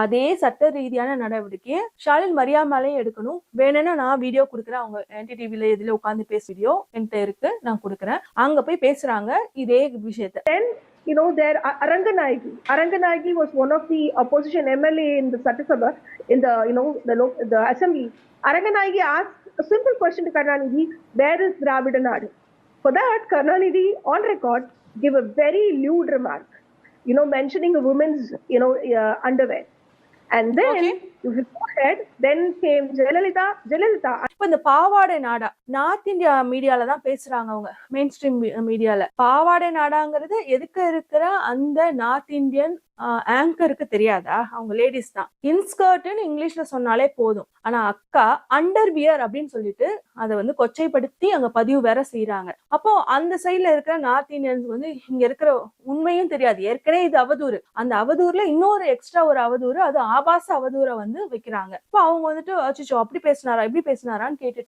அதே சட்ட ரீதியான நடவடிக்கையை ஷாலின் மரியா மேலேயும் எடுக்கணும் வேணும்னா நான் வீடியோ கொடுக்குறேன் அவங்க என்டி டிவில இதுல உட்காந்து பேச வீடியோ என்கிட்ட இருக்கு நான் கொடுக்குறேன் அங்க போய் பேசுறாங்க இதே விஷயத்த you know, there A- Aranganayagi. Was one of the opposition MLA in the Satya Sabha, in the you know the the assembly. Aranganayagi asked a simple question to Karnanidhi: Where is Dravidanadu? For that, Karnanidhi, on record, gave a very lewd remark, you know, mentioning a woman's you know uh, underwear. And then, Okay. if you go ahead, then came Jayalalitha. Jayalalitha இப்ப இந்த பாவாடை நாடா north India மீடியால தான் பேசுறாங்க அவங்க main stream மீடியால பாவாடை நாடாங்கிறது எதுக்கு இருக்கிற? அந்த நார்த் இந்தியன் ஆங்கருக்கு தெரியாதா? அவங்க லேடிஸ் தான். இன்ஸ்கர்ட்னு இங்கிலீஷ்ல சொன்னாலே போதும். ஆனா அக்கா அண்டர் வியர் அப்படின்னு சொல்லிட்டு அதை வந்து கொச்சைப்படுத்தி அங்க பதிவு வேற செய்யறாங்க அப்போ அந்த சைட்ல இருக்கிற நார்த் இந்தியன்ஸ் வந்து இங்க இருக்கிற உண்மையும் தெரியாது. ஏற்கனவே இது அவதூறு. அந்த அவதூறுல இன்னொரு எக்ஸ்ட்ரா ஒரு அவதூறு அது ஆபாச அவதூரை வந்து வைக்கிறாங்க. இப்போ அவங்க வந்துட்டு அச்சுச்சோ அப்படி பேசினாரா? இப்படி பேசினாரா கேட்டுட்டு